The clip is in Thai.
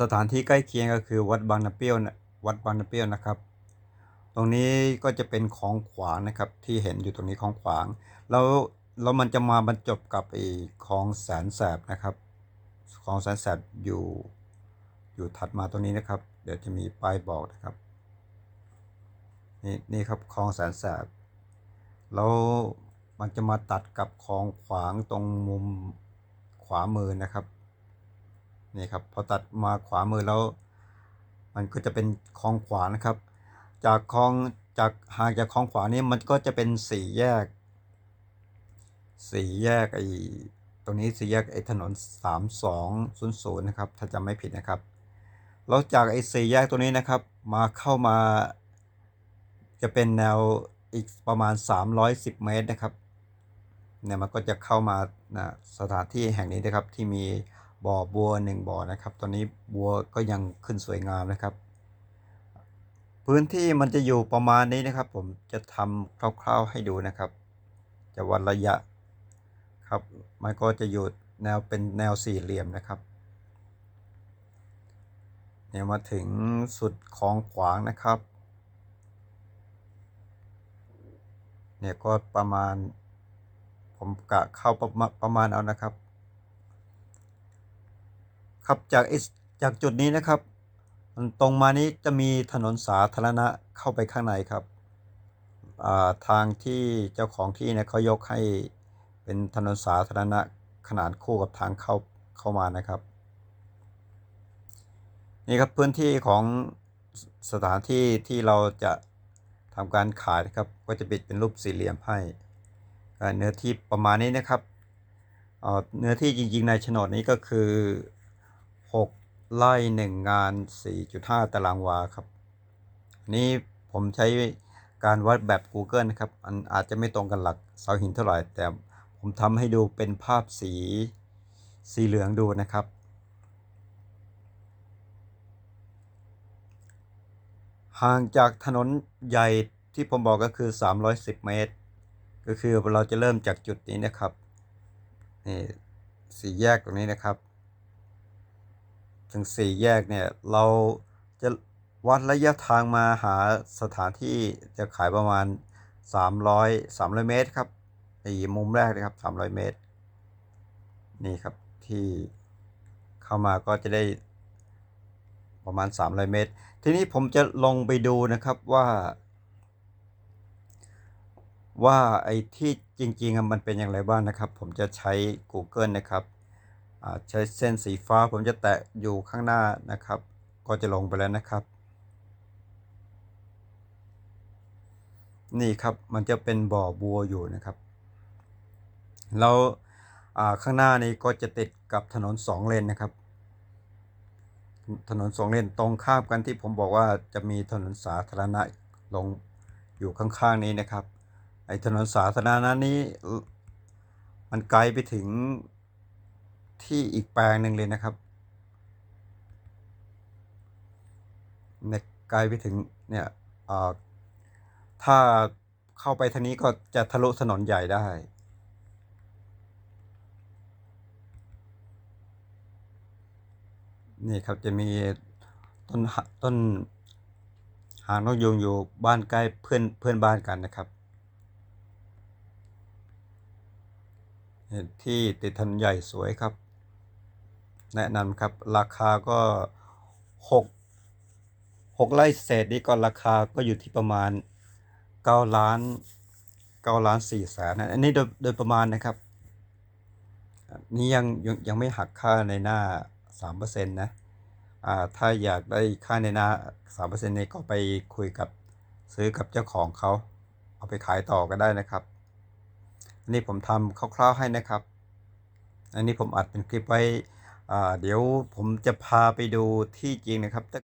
สถานที่ใกล้เคียงก็คือวัดบางน้ำเปียวนะวัดบางน้ำเปียวนะครับ ตรงนี้ก็จะเป็นของขวางนะครับที่เห็นอยู่ตรงนี้ของขวาง แล้วแล้วมันจะมาบรรจบกับไอ้คลองแสนแสบนะครับคลองแสนแสบอยู่อยู่ถัดมาตรงนี้นะครับ เดี๋ยวจะมีป้ายบอกนะครับนี่นี่ครับคลองแสนแสบแล้วมันจะมาตัดกับคลองขวางตรงมุมขวามือนะครับ นี่ครับพอตัดมาขวามือแล้ว มันก็จะเป็นคลองขวานะครับ จากคลองจากห่างจากคลองขวานี้มันก็จะเป็นสี่แยกสี่แยกไอ้ตรงนี้สี่แยกไอ้ถนนสามสองศูนย์นย์นะครับ ถ้าจำไม่ผิดนะครับแล้วจากไอ้สี่แยกตัวนี้นะครับ มาเข้ามา จะเป็นแนวอีกประมาณ 310 เมตรนะครับเนี่ยมันก็จะเข้ามานะสถานที่แห่งนี้นะครับที่มี บ่อบัวหนึ่งบ่อนะครับ ตอนนี้บัวก็ยังขึ้นสวยงามนะครับ พื้นที่มันจะอยู่ประมาณนี้นะครับ ผมจะทำคร่าวๆให้ดูนะครับ จะวัดระยะครับ มันก็จะอยู่แนวเป็นแนวสี่เหลี่ยมนะครับเนี่ยมาถึงสุดคลองขวางนะครับ เนี่ยก็ประมาณ ผมกะเข้าประมาณประมาณเอานะครับ ครับจากจากจุดนี้นะครับตรงมานี้จะมีถนนสาธารณะเข้าไปข้างในครับาทางที่เจ้าของที่เนี่ยเขายกให้เป็นถนนสาธารณะขนาดคู่กับทางเข้าเข้ามานะครับนี่ครับพื้นที่ของสถานที่ที่เราจะทำการขายนะครับ ก็จะปิดเป็นรูปสี่เหลี่ยมให้เนื้อที่ประมาณนี้นะครับเเนื้อที่จริงๆในโฉนดนี้ก็คือ 6 ไร่1งาน 4.5 ตารางวาครับนนี้ผมใช้การวัดแบบ Google นะครับ อันอาจจะไม่ตรงกันหลักเสาหินเท่าไหร่ แต่ผมทำให้ดูเป็นภาพสีสีเหลืองดูนะครับ ห่างจากถนนใหญ่ที่ผมบอกก็คือ 310 เมตร ก็คือเราจะเริ่มจากจุดนี้นะครับนี่สี่แยกตรงนี้นะครับ ถึงสี่แยกเนี่ยเราจะวัดระยะทางมาหาสถานที่จะขายประมาณ 300 300 เมตรครับไอ้มุมแรกนะครับ 300 เมตร นี่ครับที่เข้ามาก็จะได้ประมาณ 300 เมตร ทีนี้ผมจะลงไปดูนะครับว่า ว่าไอ้ที่จริงๆมันเป็นอย่างไรบ้างนะครับ ผมจะใช้ Google นะครับ ใช้เส้นสีฟ้าผมจะแตะอยู่ข้างหน้านะครับ ก็จะลงไปแล้วนะครับ นี่ครับมันจะเป็นบ่อบัวอยู่นะครับ แล้วข้างหน้านี้ก็จะติดกับถนนสองเลนนะครับ ถนนสองเลนตรงข้ามกันที่ผมบอกว่าจะมีถนนสาธารณะลงอยู่ข้างๆนี้นะครับไอ้ถนนสาธารณะนี้มันไกลไปถึง ที่อีกแปลงหนึ่งเลยนะครับเนี่ยไกลไปถึงเนี่ยถ้าเข้าไปทางนี้ก็จะทะลุถนนใหญ่ได้นี่ครับจะมีต้นหะต้นหางนกยูงอยู่บ้านใกล้เพื่อนเพื่อนบ้านกันนะครับเนี่ยที่ติดถนนใหญ่สวยครับ แนะนำครับ ราคาก็หกหกไร่เศษนี่ก็ราคาก็อยู่ที่ประมาณเก้าล้านเก้าล้านสี่แสนนะอันนี้โดยโดยประมาณนะครับ นี่ยังยังยังไม่หักค่าในหน้าสามเปอร์เซ็นต์นะอ่าถ้าอยากได้ค่าในหน้าสามเปอร์เซ็นต์นี้ก็ไปคุยกับซื้อกับเจ้าของเขาเอาไปขายต่อก็ได้นะครับ อันนี้ผมทำคร่าวๆให้นะครับ อันนี้ผมอัดเป็นคลิปไว้ เดี๋ยวผมจะพาไปดูที่จริงนะครับ